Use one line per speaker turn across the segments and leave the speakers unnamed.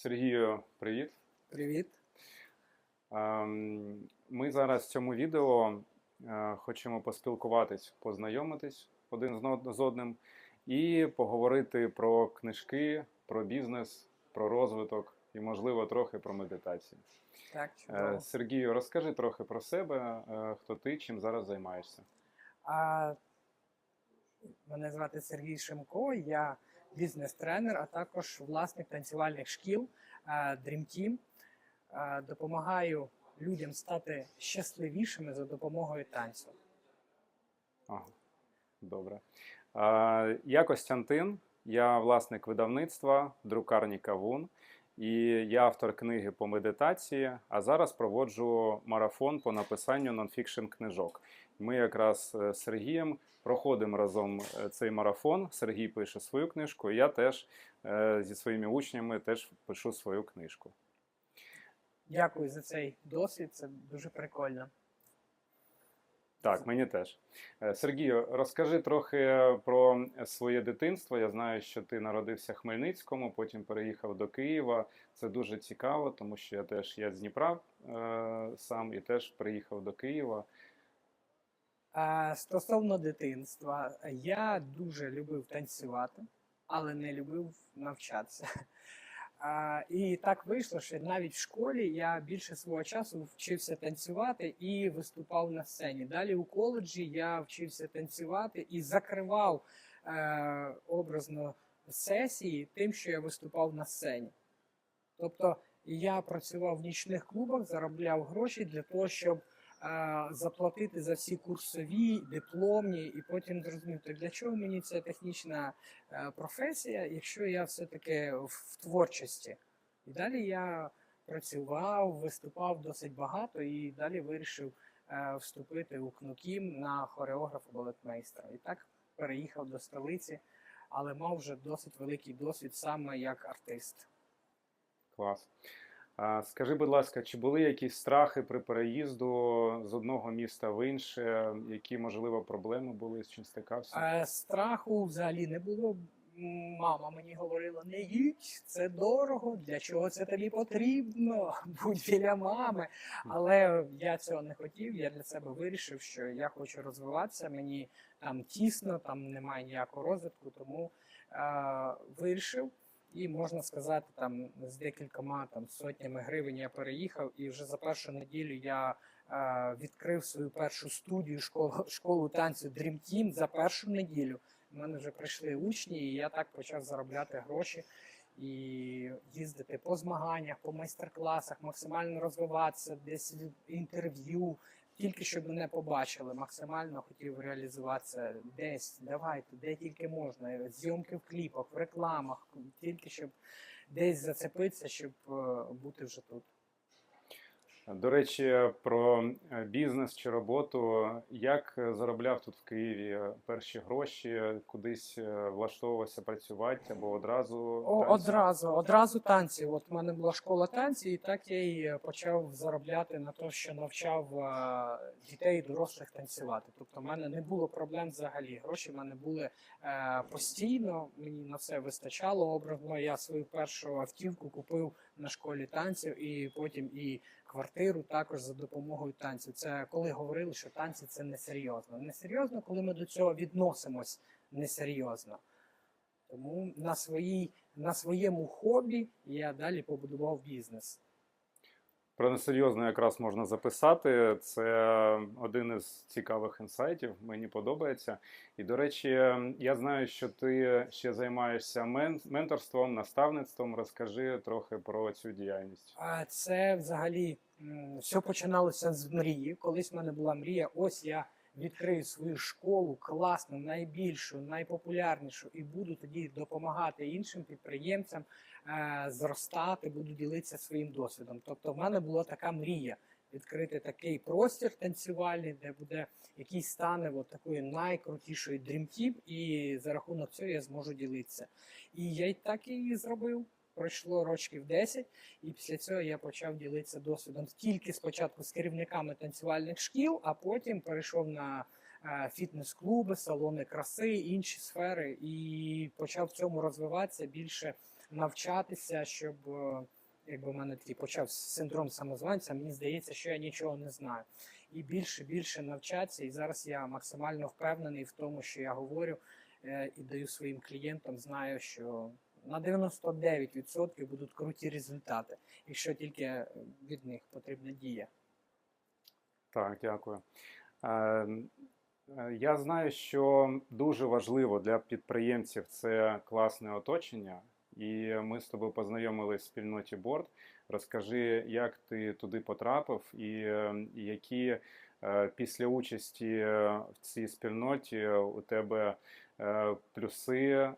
Сергію, привіт.
Привіт.
Ем, Ми зараз в цьому відео е, хочемо поспілкуватись, познайомитись один з одним і поговорити про книжки, про бізнес, про розвиток і, можливо, трохи про медитацію.
Так,
Е,
чудово.
Сергію, розкажи трохи про себе, е, хто ти, чим зараз займаєшся.
А, мене звати Сергій Шимко, я бізнес-тренер, а також власник танцювальних шкіл е, Dream Team. Е, Допомагаю людям стати щасливішими за допомогою танцю.
Ага, добре. Е, Я Костянтин, я власник видавництва друкарні Кавун, і я автор книги по медитації. А зараз проводжу марафон по написанню нонфікшн книжок. Ми якраз е, з Сергієм проходимо разом е, цей марафон. Сергій пише свою книжку, я теж е, зі своїми учнями теж пишу свою книжку.
Дякую за цей досвід, це дуже прикольно.
Так, мені теж. Е, Сергію, розкажи трохи про своє дитинство. Я знаю, що ти народився в Хмельницькому, потім переїхав до Києва. Це дуже цікаво, тому що я теж я з Дніпра е, сам і теж приїхав до Києва.
А, Стосовно дитинства, я дуже любив танцювати, але не любив навчатися. А, І так вийшло, що навіть в школі я більше свого часу вчився танцювати і виступав на сцені. Далі у коледжі я вчився танцювати і закривав е, образно сесії тим, що я виступав на сцені. Тобто я працював в нічних клубах, заробляв гроші для того, щоб заплатити за всі курсові, дипломні, і потім зрозуміти, для чого мені ця технічна е, професія, якщо я все-таки в, творчості. І далі я працював, виступав досить багато, і далі вирішив е, вступити у КНУКІМ на хореографа балетмейстра. І так переїхав до столиці, але мав вже досить великий досвід саме як артист.
Клас. Скажи, будь ласка, чи були якісь страхи при переїзду з одного міста в інше? Які, можливо, проблеми були, з чим стикався?
Е, страху взагалі не було. Мама мені говорила: не їдь, це дорого, для чого це тобі потрібно? Будь біля мами. Але я цього не хотів. Я для себе вирішив, що я хочу розвиватися. Мені там тісно, там немає ніякого розвитку, тому е, вирішив. І можна сказати, там з декількома там сотнями гривень я переїхав, і вже за першу неділю я е, відкрив свою першу студію школу, школу танцю Dream Team за першу неділю. У мене вже прийшли учні, і я так почав заробляти гроші і їздити по змаганнях, по майстер-класах, максимально розвиватися, десь інтерв'ю. Тільки щоб мене побачили, максимально хотів реалізуватися десь, давайте, де тільки можна, зйомки в кліпах, в рекламах, тільки щоб десь зацепитися, щоб е, бути вже тут.
До речі, про е, бізнес чи роботу. Як е, заробляв тут в Києві перші гроші, кудись е, влаштовувався працювати або одразу
О,
танці?
одразу, одразу танці. От в мене була школа танців, і так я і почав заробляти на те, що навчав е, дітей і дорослих танцювати. Тобто, в мене не було проблем взагалі. Гроші в мене були е, постійно. Мені на все вистачало. Образно я свою першу автівку купив на школі танців, і потім і квартиру також за допомогою танців. Це коли говорили, що танці це несерйозно. Несерйозно, коли ми до цього відносимось несерйозно. Тому на, своїй, на своєму хобі я далі побудував бізнес.
Про несерйозно якраз можна записати. Це один із цікавих інсайтів. Мені подобається. І до речі, я знаю, що ти ще займаєшся менторством, наставництвом. Розкажи трохи про цю діяльність.
А це взагалі все починалося з мрії. Колись в мене була мрія. Ось я відкрию свою школу класну, найбільшу, найпопулярнішу, і буду тоді допомагати іншим підприємцям е, зростати, буду ділитися своїм досвідом. Тобто, в мене була така мрія. Відкрити такий простір танцювальний, де буде який стане от такою найкрутішою Team, і за рахунок цього я зможу ділитися. І я й так і зробив. Пройшло років 10, і після цього я почав ділитися досвідом тільки спочатку з керівниками танцювальних шкіл, а потім перейшов на е, фітнес-клуби, салони краси, інші сфери, і почав в цьому розвиватися більше навчатися, щоб е, якби в мене такий почав синдром самозванця, мені здається, що я нічого не знаю. І більше більше навчатися. І зараз я максимально впевнений в тому, що я говорю е, і даю своїм клієнтам, знаю, що на 99% будуть круті результати, якщо тільки е, від них потрібна дія.
Так, дякую. Е, е, Я знаю, що дуже важливо для підприємців це класне оточення, і ми з тобою познайомились в спільноті Борд. Розкажи, як ти туди потрапив, і які після участі е, в цій спільноті у тебе е, плюси, е,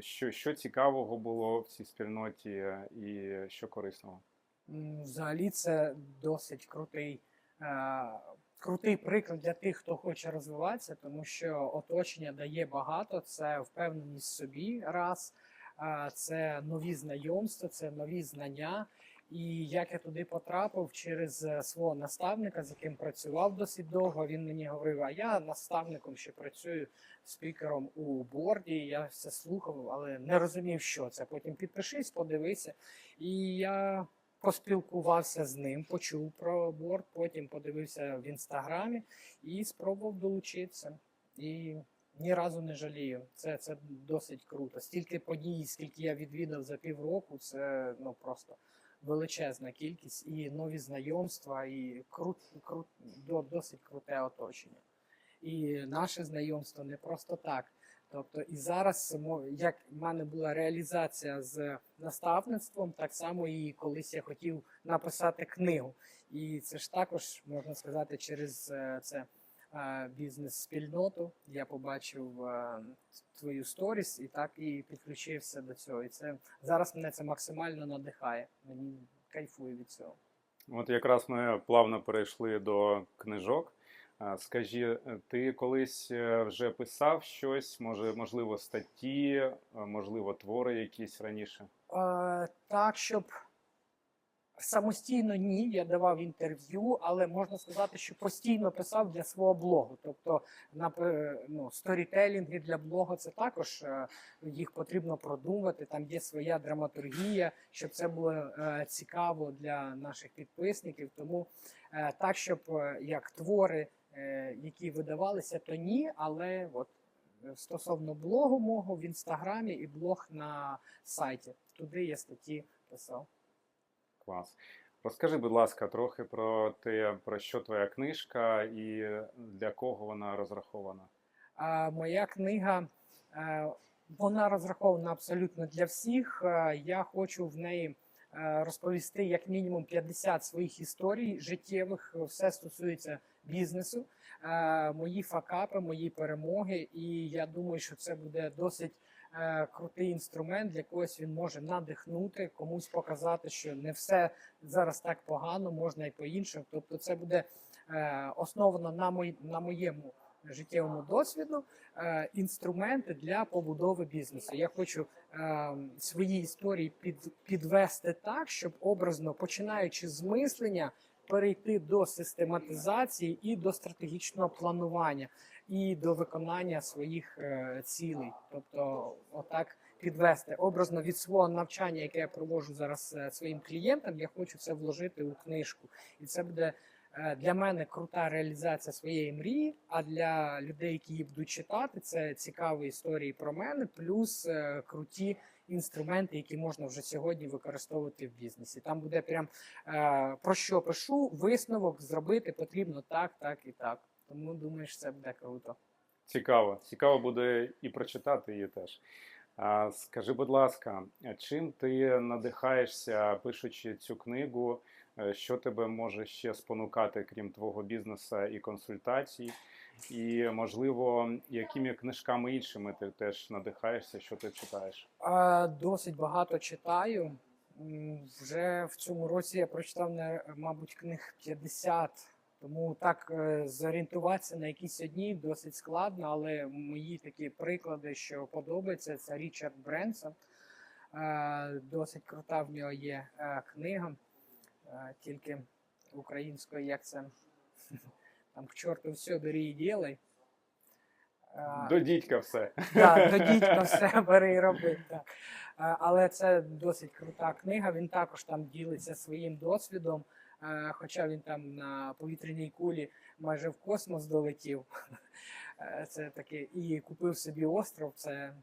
що, що цікавого було в цій спільноті е, і що корисного.
Взагалі це досить крутий, е, крутий приклад для тих, хто хоче розвиватися, тому що оточення дає багато. Це впевненість в собі, раз, е, це нові знайомства, це нові знання. І як я туди потрапив через е, свого наставника, з яким працював досить довго, він мені говорив: а я наставником ще працюю спікером у борді. Я все слухав, але не розумів, що це. Потім підпишись, подивися. І я поспілкувався з ним, почув про борт, потім подивився в інстаграмі і спробував долучитися. І ні разу не жалію. Це, це досить круто. Стільки подій, скільки я відвідав за півроку, це ну просто величезна кількість і нові знайомства, і крут, крут, досить круте оточення. І наше знайомство не просто так. Тобто і зараз, як в мене була реалізація з наставництвом, так само і колись я хотів написати книгу. І це ж також можна сказати через е, це бізнес-спільноту. Я побачив е, твою сторіс і так і підключився до цього. І це зараз мене це максимально надихає. Мені кайфую від цього.
От якраз ми плавно перейшли до книжок. А, Скажи, е, ти колись е, вже писав щось, може, можливо, статті, е, можливо, твори якісь раніше?
Е, так, щоб самостійно ні, я давав інтерв'ю, але можна сказати, що постійно писав для свого блогу. Тобто, на ну, сторітелінги для блогу це також е, їх потрібно продумати. Там є своя драматургія, щоб це було е, цікаво для наших підписників. Тому е, так, щоб е, як твори, е, які видавалися, то ні, але от. е, Стосовно блогу мого в інстаграмі і блог на сайті. Туди я статті писав.
Клас. Розкажи, будь ласка, трохи про те, про що твоя книжка і для кого вона розрахована.
А моя книга вона розрахована абсолютно для всіх. Е, Я хочу в неї е, розповісти як мінімум 50 своїх історій життєвих. Все стосується бізнесу, мої факапи, мої перемоги. І я думаю, що це буде досить. Е, Крутий інструмент для когось він може надихнути, комусь показати, що не все зараз так погано, можна і по-іншому. Тобто, це буде е, основано на, мої, на моєму життєвому досвіду е, інструменти для побудови бізнесу. Я хочу свої історії під, підвести так, щоб образно починаючи з мислення. Перейти до систематизації і до стратегічного планування, і до виконання своїх е, цілей. Тобто, отак підвести образно від свого навчання, яке я проводжу зараз е, своїм клієнтам. Я хочу це вложити у книжку, і це буде е, для мене крута реалізація своєї мрії. А для людей, які її будуть читати, це цікаві історії про мене, плюс круті інструменти, які можна вже сьогодні використовувати в бізнесі. Там буде прям про що пишу, висновок зробити потрібно так, так і так. Тому думаю, що це буде круто.
Цікаво. Цікаво буде і прочитати її теж. А, Скажи, будь ласка, чим ти надихаєшся, пишучи цю книгу? Е, Що тебе може ще спонукати, крім твого бізнесу і консультацій? І, можливо, якими книжками іншими ти теж надихаєшся, що ти читаєш?
А, Досить багато читаю. Вже в цьому році я прочитав, мабуть, книг 50. Тому так е, зорієнтуватися на якісь одні досить складно, але мої такі приклади, що подобаються, це Річард Бренсон. Е, Досить крута в нього є е, книга, тільки українською, як це там к чорту все бери і ділай.
До дідька все.
Да, до дідька все бери і роби. Так. Але це досить крута книга. Він також там ділиться своїм досвідом. Е, Хоча він там на повітряній кулі майже в космос долетів. Е, Це таке, і купив собі остров. Це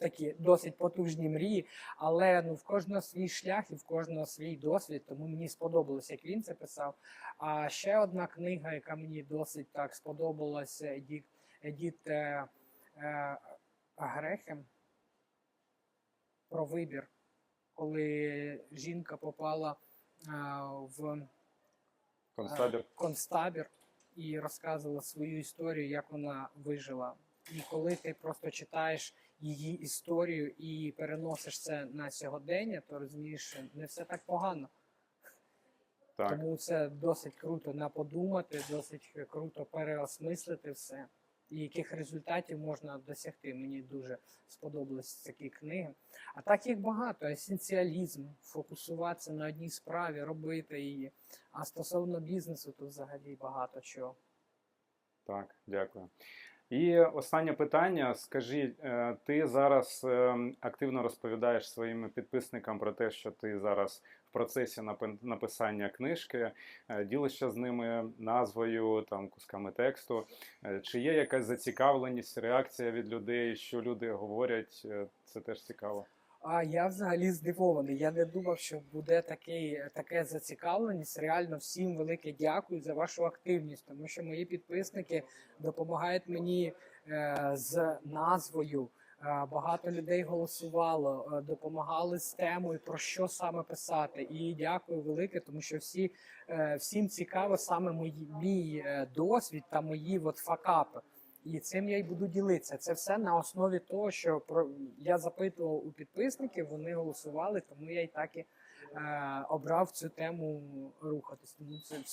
такі досить потужні мрії. Але ну, в кожного свій шлях і в кожного свій досвід, тому мені сподобалось, як він це писав. А ще одна книга, яка мені досить так сподобалася, Едіт, Едіт е, е, Грехем про вибір, коли жінка попала е, в
Концтабір.
концтабір і розказувала свою історію, як вона вижила. І коли ти просто читаєш її історію і переносиш це на сьогодення, то розумієш, що не все так погано.
Так.
Тому це досить круто на подумати, досить круто переосмислити все. І яких результатів можна досягти. Мені дуже сподобались такі книги. А так їх багато. Есенціалізм, фокусуватися на одній справі, робити її. А стосовно бізнесу, то взагалі багато чого.
Так, дякую. І останнє питання. Скажи, е, ти зараз е, активно розповідаєш своїм підписникам про те, що ти зараз в процесі напи- написання книжки, е, ділишся з ними назвою, там кусками тексту. Е, Чи є якась зацікавленість, реакція від людей, що люди говорять? Е, Це теж цікаво.
А я взагалі здивований. Я не думав, що буде такий, таке зацікавленість. Реально всім велике дякую за вашу активність, тому що мої підписники допомагають мені е, з назвою. Е, Багато людей голосувало, е, допомагали з темою про що саме писати. І дякую велике, тому що всі е, всім цікаво саме мої мій досвід та мої от факапи. І цим я й буду ділитися. Це все на основі того, що про я запитував у підписників, вони голосували, тому я й так і е, обрав цю тему рухатись. Тому це